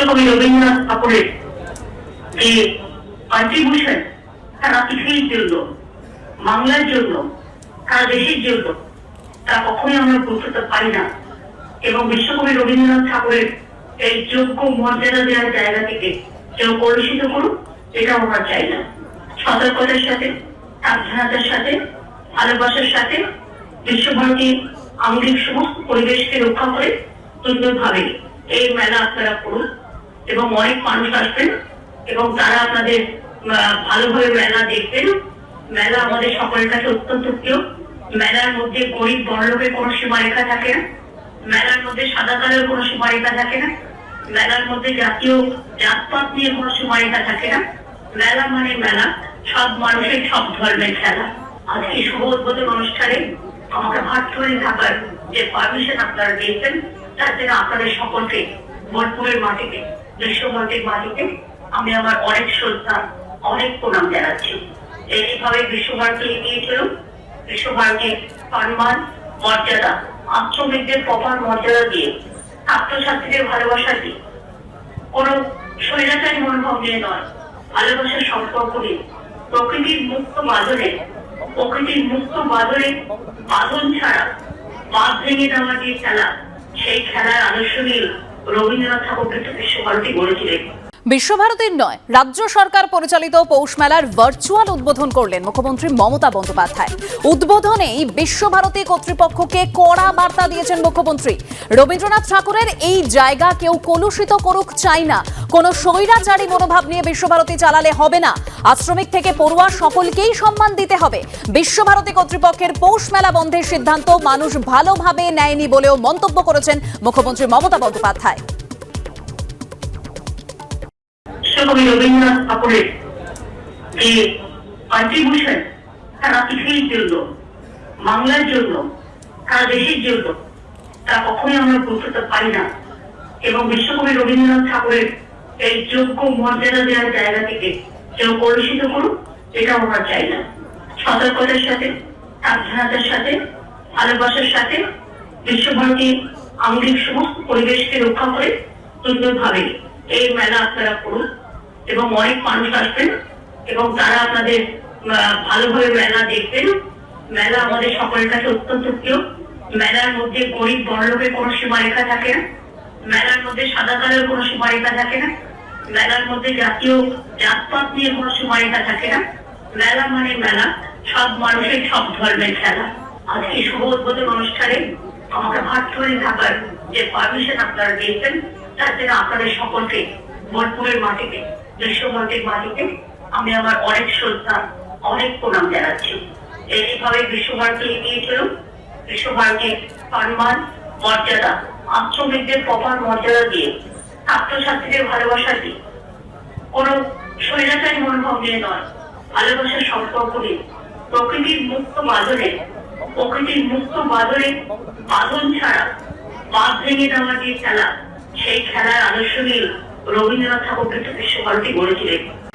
বিশ্বকবি রবীন্দ্রনাথ ঠাকুরের যে কন্ট্রিবিউশন সারা পৃথিবীর জন্য বাংলার জন্য সারা দেশের জন্য তা কখনোই আমরা বুঝতে পারি না। এবং বিশ্বকবি রবীন্দ্রনাথ ঠাকুরের এই যোগ্য মর্যাদা দেওয়ার জায়গা থেকে কেউ কলুষিত করুক, এটা আমরা চাই না। সতর্কতার সাথে, সাবধানতার সাথে, ভালোবাসার সাথে বিশ্বভারতী আঙ্গিক সমস্ত পরিবেশকে রক্ষা করে সুন্দরভাবে এই মেলা আপনারা করুন। এবং অনেক মানুষ আসবেন এবং তারা আপনাদের ভালোভাবে মেলা দেখবেন। মেলা আমাদের সকলের কাছে অত্যন্ত প্রিয়। মেলার মধ্যে গরিব বড়লোকের কোনো সীমারেখা থাকে না। মেলার মধ্যে সাদা কালের কোনো সীমারেখা থাকে না। মেলার মধ্যে জাতীয় জাতপাত নিয়ে কোনো সীমারেখা থাকে না। মেলা মানে মেলা। সব মানুষের সব ধর্মের খেলা। আজকে শুভ উদ্বোধন অনুষ্ঠানে আমাকে ভার্চুয়ালি থাকার যে পারমিশন আপনারা দিয়েছেন, তার জন্য আপনাদের সকলকে বোলপুরের মাটিতে বিশ্বভারতীর মাটিতে আমি আমার অনেক শ্রদ্ধা, অনেক প্রণাম জানাচ্ছি। এইভাবে বিশ্বভারতী এগিয়ে চলুন। বিশ্বভারতীর সম্মান মর্যাদা, আশ্রমিকদের প্রপার মর্যাদা দিয়ে, ছাত্রছাত্রীদের ভালোবাসা দিয়ে। কোনো স্বৈরাচারী মনোভাব নিয়ে নয়, ভালোবাসার সম্পর্ক নিয়ে। প্রকৃতির মুক্ত বাদলে প্রকৃতির মুক্ত বাদলে বাদন ছাড়া বাদ ভেঙে দেওয়া যে খেলা, সেই খেলার আদর্শ নিয়ে রবীন্দ্রনাথ ঠাকুর কিন্তু বিশ্বভারতী গড়েছিলেন বিশ্বভারতীর নয়, রাজ্য সরকার পরিচালিত পৌষ মেলার ভার্চুয়াল উদ্বোধন করলেন মুখ্যমন্ত্রী মমতা বন্দ্যোপাধ্যায়। উদ্বোধনেই বিশ্বভারতী কর্তৃপক্ষকে কড়া বার্তা দিয়েছেন মুখ্যমন্ত্রী। রবীন্দ্রনাথ ঠাকুরের এই জায়গা কেউ কলুষিত করুক চাই না। কোনো স্বৈরাচারী মনোভাব নিয়ে বিশ্বভারতী চালালে হবে না। আশ্রমিক থেকে পড়ুয়া সকলকেই সম্মান দিতে হবে। বিশ্বভারতী কর্তৃপক্ষের পৌষ মেলা বন্ধের সিদ্ধান্ত মানুষ ভালোভাবে নেয়নি বলেও মন্তব্য করেছেন মুখ্যমন্ত্রী মমতা বন্দ্যোপাধ্যায়। বিশ্বকবি রবীন্দ্রনাথ ঠাকুরের যে কন্ট্রিবিউশন সারা পৃথিবীর জন্য বাংলার জন্য সারা দেশের জন্য তা কখনোই আমরা বুঝতে পারি না। এবং বিশ্বকবি রবীন্দ্রনাথ ঠাকুরের এই যোগ্য মর্যাদা দেওয়ার জায়গা থেকে কেউ কলুষিত করুক, এটা আমরা চাই না। সতর্কতার সাথে, সাবধানতার সাথে, ভালোবাসার সাথে বিশ্বভারতী আঙ্গিক সমস্ত পরিবেশকে রক্ষা করে সুন্দরভাবে এই মেলা আপনারা করুন। এবং অনেক মানুষ আসবেন এবং তারা আপনাদের ভালোভাবে মেলা দেখবেন। মেলা আমাদের সকলের কাছে অত্যন্ত প্রিয়। মেলার মধ্যে গরিব বড়লোকের কোনো সীমারেখা থাকে না। মেলার মধ্যে সাদা কালের কোনো সীমারেখা থাকে না। মেলার মধ্যে জাতীয় জাতপাত নিয়ে কোনো সীমারেখা থাকে না। মেলা মানে মেলা। সব মানুষের সব ধর্মের খেলা। আজকে শুভ উদ্বোধন অনুষ্ঠানে আমাকে ভার্চুয়ালি থাকার যে পারমিশন আপনারা দিয়েছেন, তার জন্য আপনাদের সকলকে বোলপুরের মাটিতে বিশ্বভারতীর মাটিতে আমি আমার অনেক শ্রদ্ধা, অনেক প্রণাম জানাচ্ছি। এইভাবে বিশ্বভারতী এগিয়ে চলুন। বিশ্বভারতীর সম্মান, মর্যাদা, আশ্রমিকদের প্রপার মর্যাদা দিয়ে, ছাত্রছাত্রীদের ভালোবাসা দিয়ে, কোনো স্বৈরাচারী মনোভাব নিয়ে নয়, ভালোবাসার সম্পর্ক নিয়ে, প্রকৃতির মুক্ত বাদলে প্রকৃতির মুক্ত বাদলে বাদন ছাড়া বাদ ভেঙে দেওয়া যে খেলা, সেই খেলার আদর্শ নিয়ে রবীন্দ্রনাথ ঠাকুর কিন্তু বিশ্বভারতী গড়েছিলেন